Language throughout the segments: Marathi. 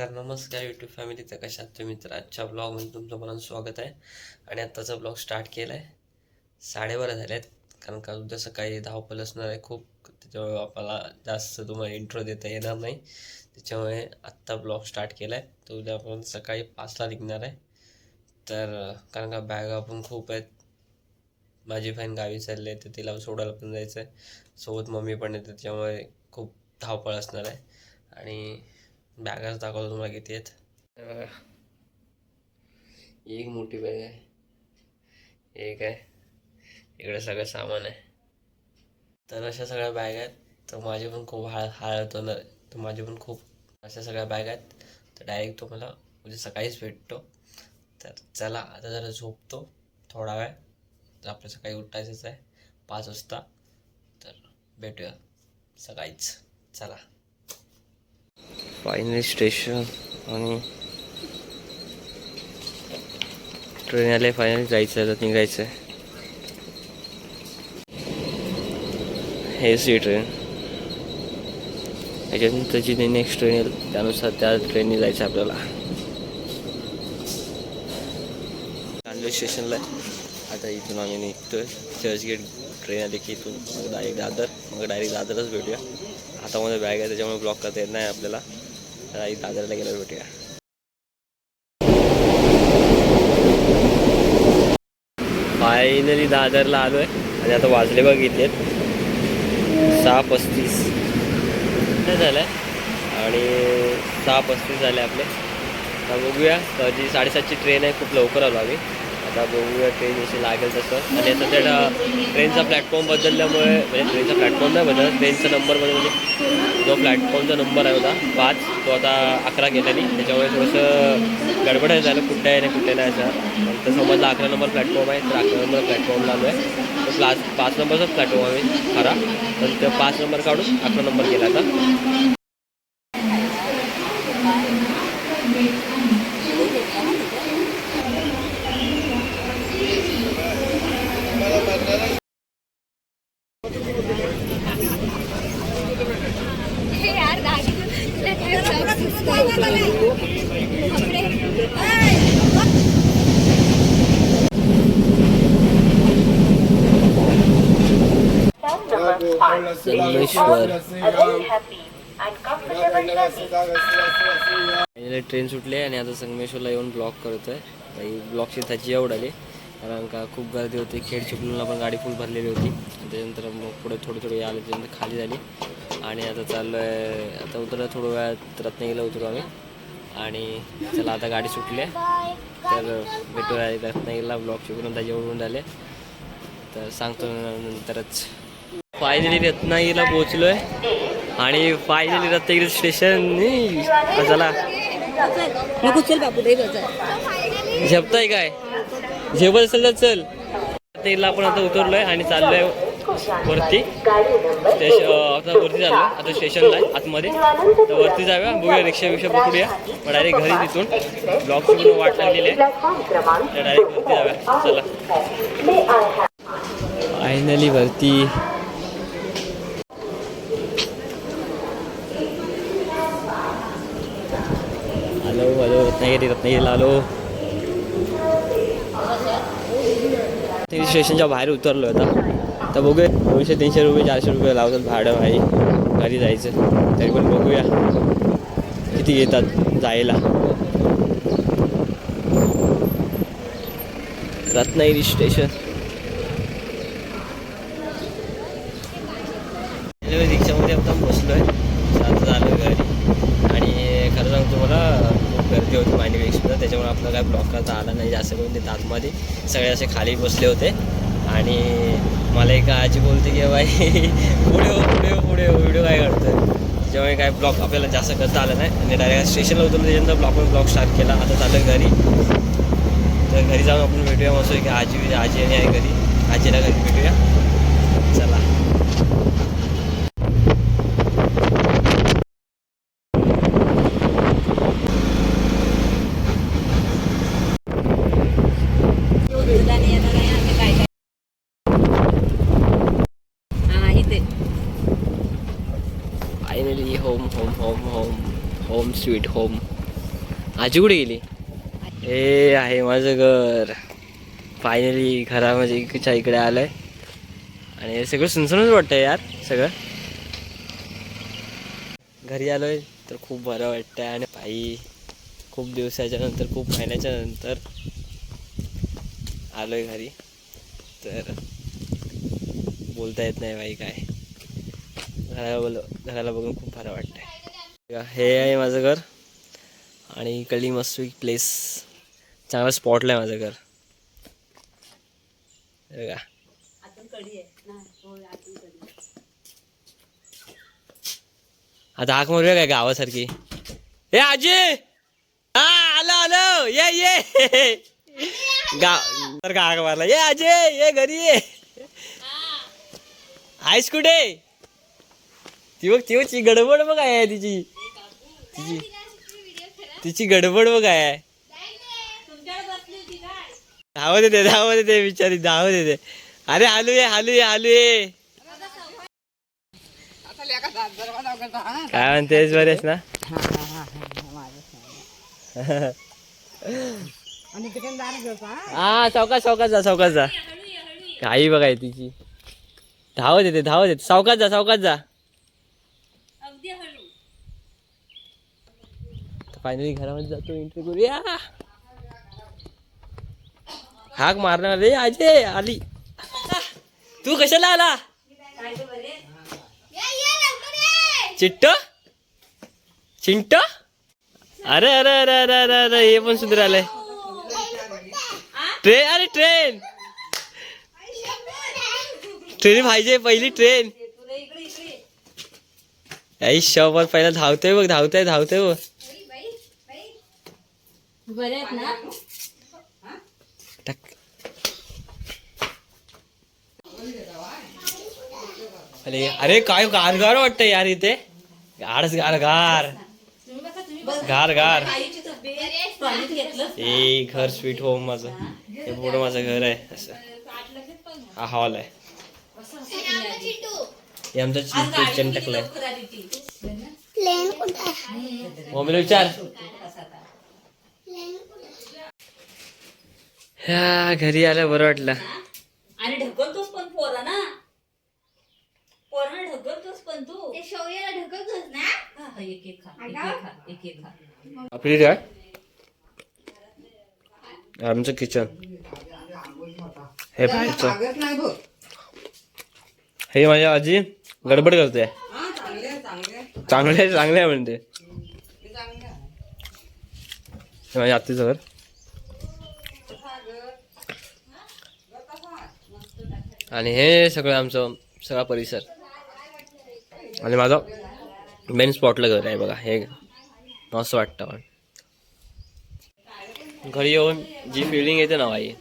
तर नमस्कार यूट्यूब फॅमिली तर कशात तुम्ही? तर आजच्या ब्लॉगमध्ये तुमचं मला स्वागत आहे. आणि आत्ताचा ब्लॉग स्टार्ट केला आहे साडेबारा झाले आहेत कारण का उद्या सकाळी धावपल असणार आहे खूप. त्याच्यामुळे आपल्याला जास्त तुम्हाला इंट्रो देता येणार नाही. त्याच्यामुळे आत्ता ब्लॉग स्टार्ट केला आहे तर उद्या आपण सकाळी पाचला निघणार आहे. तर कारण का बॅगा पण खूप आहेत. माझी बहीण गावी चालली आहे तर तिला सोडायला पण जायचं आहे सोबत मम्मी पण येते त्याच्यामुळे खूप धावपळ असणार आहे. आणि बॅगाच दाखवतो तुम्हाला किती आहेत. बघा एक मोठी बॅग आहे. एक आहे. इकडे सगळं सामान आहे. तर अशा सगळ्या बॅग आहेत. तर माझे पण खूप हाळ हाळत होणार तर माझे पण खूप अशा सगळ्या बॅग आहेत. तर डायरेक्ट तुम्हाला उद्या सकाळीच भेटतो. तर चला आता जरा झोपतो. थोडा वेळ. तर आपल्या सकाळी उठायचंच आहे. पाच वाजता. तर भेटूया सकाळीच. चला. फायनली स्टेशन आणि ट्रेन आले फायनली जायचं आहे आता निघायचं आहे हे सी ट्रेन त्याच्यानंतर जी नेक्स्ट ट्रेन येईल. त्यानुसार त्या ट्रेनने जायचं आहे आपल्याला. चांदोली स्टेशनला आहे आता इथून आम्ही निघतोय. चर्चगेट ट्रेन आली की इथून मग डायरेक्ट दादर. मग डायरेक्ट दादरच भेटूया. हातामध्ये बॅग आहे त्याच्यामुळे ब्लॉक करता येत नाही आपल्याला. तर आई दादरला गेल्यावर भेटूया. फायनली दादरला आलो आहे आणि आता वाजले बघ इथे. सहा पस्तीस. झालं आहे आणि सहा पस्तीस झाले आपले. बघूया. तर जी साडेसातची ट्रेन आहे. खूप लवकर आलो आम्ही. आता बघूया ट्रेन जशी लागेल तसं. आणि सध्या ट्रेनचा प्लॅटफॉर्म बदलल्यामुळे म्हणजे ट्रेनचा प्लॅटफॉर्म नाही बदल ट्रेनचा नंबर बदल म्हणजे जो प्लॅटफॉर्मचा नंबर आहे होता पाच तो आता अकरा गेल्याने त्याच्यामुळे थोडंसं गडबड आहे झालं कुठे आहे नाही कुठे नाही असं. तर समजला अकरा नंबर प्लॅटफॉर्म आहे तर अकरा नंबर प्लॅटफॉर्मला आलो आहे तो प्लास पाच नंबरचाच प्लॅटफॉर्म आहे खरा. तर त्या पाच नंबर काढून अकरा नंबर गेला आता हे यार दादी तुला काय संगमेश्वर ट्रेन सुटली आहे आणि आता संगमेश्वरला येऊन ब्लॉक करतो आहे काही ब्लॉकची त्याची एवढ आली कारण का खूप गर्दी होती. खेड चिपळूणला पण गाडी फुल भरलेली होती. त्याच्यानंतर मग पुढे थोडी थोडी आले त्याच्यानंतर खाली झाली. आणि आता चाललो आहे आता उतरलं थोडं वेळात. रत्नागिरीला उतरू आम्ही. आणि चला आता गाडी सुटली आहे. तर भेटूया रत्नागिरीला ब्लॉक शिकून त्याच्या उडून राहिले. तर सांगतो नंतरच. फायनली रत्नागिरीला पोहोचलो आहे आणि फायनली रत्नागिरी स्टेशन चला. झेपताय काय? झेपत असेल तर चल. रत्नागिरीला आपण आता उतरलोय आणि चाललोय वरती. स्टेशन आता वरती चाललोय. आता स्टेशनला आहे आतमध्ये. तर वरती जाऊया. बघूया रिक्षा बिक्षा पकडूया मग डायरेक्ट घरी तिथून. ब्लॉक तिकडून वाट लागलेली आहे. तर डायरेक्ट वरती जाऊया. चला. फायनली वरती हॅलो हॅलो रत्नागिरी रत्नागिरीला आलो ते स्टेशनच्या बाहेर उतरलो आता. तर बघूया दोनशे तीनशे रुपये चारशे रुपये लावतात भाडं भाई. घरी जायचं तरी पण बघूया. किती येतात जायला. रत्नागिरी स्टेशन. रिक्षामध्ये आता बसलो आहे आता झालं घरी आणि खरं सांगतो मला खूप गर्दी होती मांडवीपेक्षा त्याच्यामुळे आपलं काय ब्लॉक करता आला नाही जास्त करून ते आतमध्ये सगळे असे खाली बसले होते. आणि मला एक आजी बोलते की बाई पुढे हो पुढे हो पुढे हो व्हिडिओ काय करतोय? त्याच्यामुळे काय ब्लॉक आपल्याला जास्त करता आलं नाही आणि डायरेक्ट स्टेशनला उतरलं त्याच्यानंतर ब्लॉकवर ब्लॉक स्टार्ट केला. आता चाललं घरी. तर घरी जाऊन आपण भेटूया मस्त की आजी आजी आणि आहे घरी. आजीला घरी भेटूया. चला हा इथे finally home home home home home sweet home आजी कुठे गेली? हे आहे माझं घर. फायनली घरामध्ये इकडच्या इकडे आलंय. आणि सगळं सुनसुनच वाटतंय यार सगळं. घरी आलोय तर खूप बरं वाटतंय. आणि पायी खूप दिवसाच्या नंतर खूप महिन्याच्या नंतर आलोय घरी. तर बोलता येत नाही बाई काय. घराला बघून खूप बरं वाटतंय. हे आहे माझं घर आणि इकडली मस्त प्लेस चांगला स्पॉटला आहे माझं घर. हे बघा. आता हाक मारूया काय गावासारखी? हे आजी! हा आलो आलो. ये ये. गाव तर का हाक मारला? ये आजे ये घरी. ये आहेस कुठे? ती बघ ती बघ ती गडबड बघ आहे तिची. तिची. तिची गडबड बघ आहे. धावत येते धावत येते बिचारी धावत येते. अरे हालू ये हालू ये हालू ये. काय म्हणतेस बरेच ना? हा सावकाश सावकाश जा सावकाश जा. काही बघाय तिची. धावत येते धावत येते. सावकाश जा सावकाश जा. फायनली घरामध्ये जातो एंट्री करूया. हाक मारणार रे आजे आली. तू कशाला आला? चिट्ट? चिंट? अरे अरे अरे अरे अरे अरे हे पण सुंदर आलंय. ट्रेन अरे ट्रेन. ट्रेन पाहिजे पहिली ट्रेन. आई शॉपर पहिला धावतोय बघ धावतोय धावतोय बघ. बरे आहेत ना? टाक. अरे अरे काय गारगार वाटतं यार इथे. गारच गार गार. गार गार. आईची तब्येत पाणीत घेतलं ए घर स्वीट होम माझं. हे पुढं माझं घर आहे असं. हा हॉल आहे. हे आमचं किचन टाकलंय मम्मीला विचार. ह्या घरी आलं बरं वाटलं. आणि ढकलतोस पण पोरा ना. पोरांना ढकलतोस पण तू. ते शौर्याला ढकलतोस ना? हा, हा, एक एक खा एक एक खा एक एक खा. आपली काय आमचं किचन हे हे माझ्या आजी गडबड करते. चांगले आहे, चांगले आहे म्हणते हे माझ्या आत्तीचं घर आणि हे सगळं आमचं सगळा परिसर आणि माझं मेन स्पॉटला घर आहे बघा हे मस्त वाटतं पण घरी येऊन जी फिलिंग येते ना वाई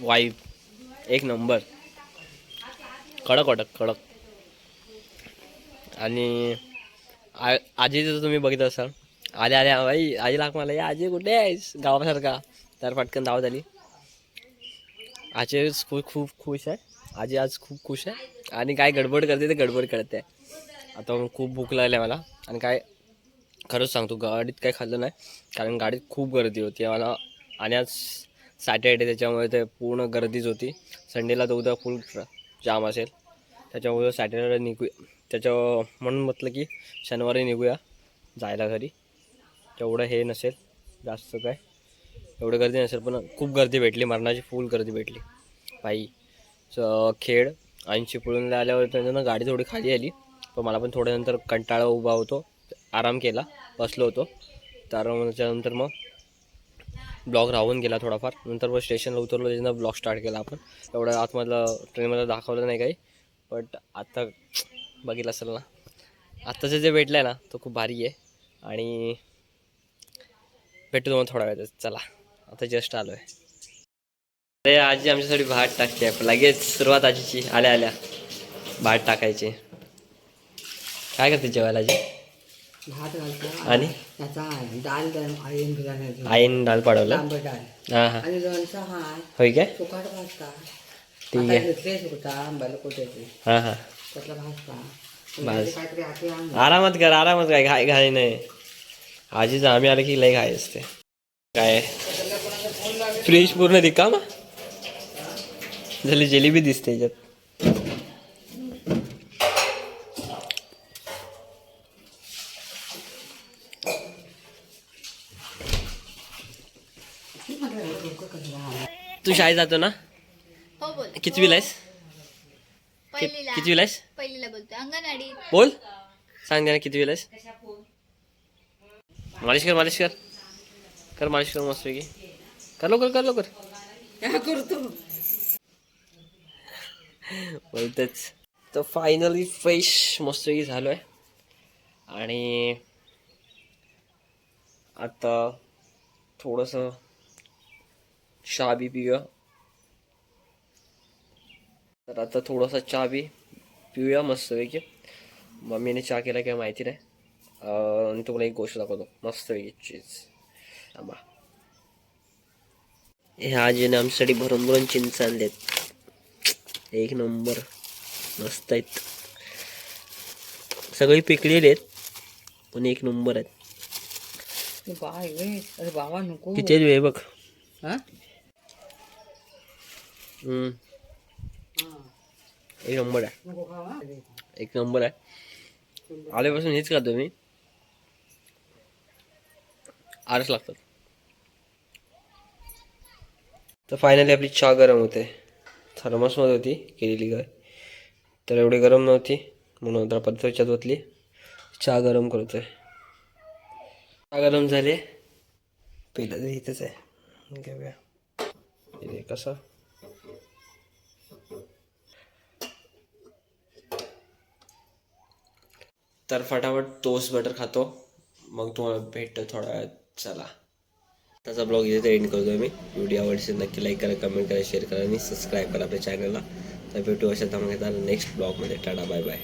वाईफ एक नंबर कडक वाटक कडक आणि आ आजीचं तुम्ही बघित असाल आल्या आल्या बाई आजी लाग मला. या आजी कुठे आहेस? गावासारखा. तर पटकन धावत आली. आजी खूप खूप खुश आहे. आजी आज खूप खुश आहे. आणि काय गडबड करते ते गडबड करते. आता खूप भूक लागली आहे मला. आणि काय खरंच सांगतो गाडीत काय खाल्लं नाही. कारण गाडीत खूप गर्दी होती. मला आणि आज सॅटर्डे त्याच्यामुळे ते पूर्ण गर्दीच होती. संडेला तर उद्या फुल जाम असेल. त्याच्यामुळे सॅटर्डेला निघू त्याच्या म्हणून म्हटलं की शनिवारी निघूया जायला घरी. तेवढं हे नसेल जास्त काय. एवढं गर्दी नसेल पण खूप गर्दी भेटली मरणाची फुल गर्दी भेटली. बाई स- खेड आणि चिपळूणला आल्यावर त्यांना गाडी थोडी खाली आली. पण मला पण थोड्यानंतर कंटाळा उभा होतो. आराम केला बसलो होतो. तर मग त्याच्यानंतर मग ब्लॉग राहून गेला थोडाफार. नंतर मग स्टेशनला उतरलो त्याच्यानं ब्लॉग स्टार्ट केला आपण. एवढं आतमधलं ट्रेनमध्ये दाखवलं नाही काही. बट आत्ता बघितलं असेल ना. आत्ताचं जे भेटलं आहे ना तो खूप भारी आहे. आणि भेटू तुम्हाला थोड्या वेळात चला आता जस्ट आलो आहे अरे आजी आमच्यासाठी भात टाकते लगेच सुरुवात आजीची. आल्या आल्या. भात टाकायची. काय करते जेवायला आजी? भात घालतो. आणि? त्याचा डाल आईन आईन डाल पाडवलं? हां हां. आणि लोणचं हाय. होय काय? सुकाट भाजता. ठीक आहे. घेतले आंब्याला कोट्याचे हां हां. त्यातला भाजता. आरामात कर आरामात काय? घाई घाई नाही. आजीच आम्ही आलं की लई घाई असते. काय? फ्रीज पूर्ण रिकामा? झाली जिलेबी दिसते याच्यात. तू शाळेत जातो ना? हो बोल. किती विलायस किती विलायस पहिलीला बोलतोय. अंगणवाडी बोल. सांग ना किती विलायस मालिश कर मालिश कर. कर मालिश कर मस्त की कर लवकर कर लवकर. काय करतो बोलतेच. तर फायनली फ्रेश मस्तपैकी झालो आहे आणि आता थोडंसं चहा बी पिऊया. तर आता थोडासा चहा बी पिऊया मस्तपैकी. मम्मीने चहा केला काय माहिती नाही. आणि तुम्हाला एक गोष्ट दाखवतो मस्तपैकी चीज थांबा ह्या आजीने आमच्यासाठी भरून भरून चिंच आणलेत एक नंबर मस्त आहेत सगळी पिकलेली आहेत पण एक नंबर आहेत बाबा नको किती वेळ बघ हा हम्म. एक नंबर आहे एक नंबर आहे आल्यापासून हेच खातो मी आरस लागतात. तर फायनली आपली चहा गरम होते. थर्मसमध्ये होती केलेली काय तर एवढी गरम नव्हती म्हणून तर पद्धतीच्यात ओतली चहा गरम करतोय. चहा गरम झाले. पहिलं तर इथंच आहे. घेऊया. इथे कसं? तर फटाफट टोस्ट बटर खातो. मग तुम्हाला भेटतं थोड्या वेळात. चला. त्याचा ब्लॉग इथे एंड करतो मी. व्हिडिओ आवडचे नक्की लाईक करा कमेंट करा शेअर करा आणि सबस्क्राईब करा आपल्या चॅनलला तर भेटू अशा धमाकेदार नेक्स्ट ब्लॉगमध्ये. Tata bye bye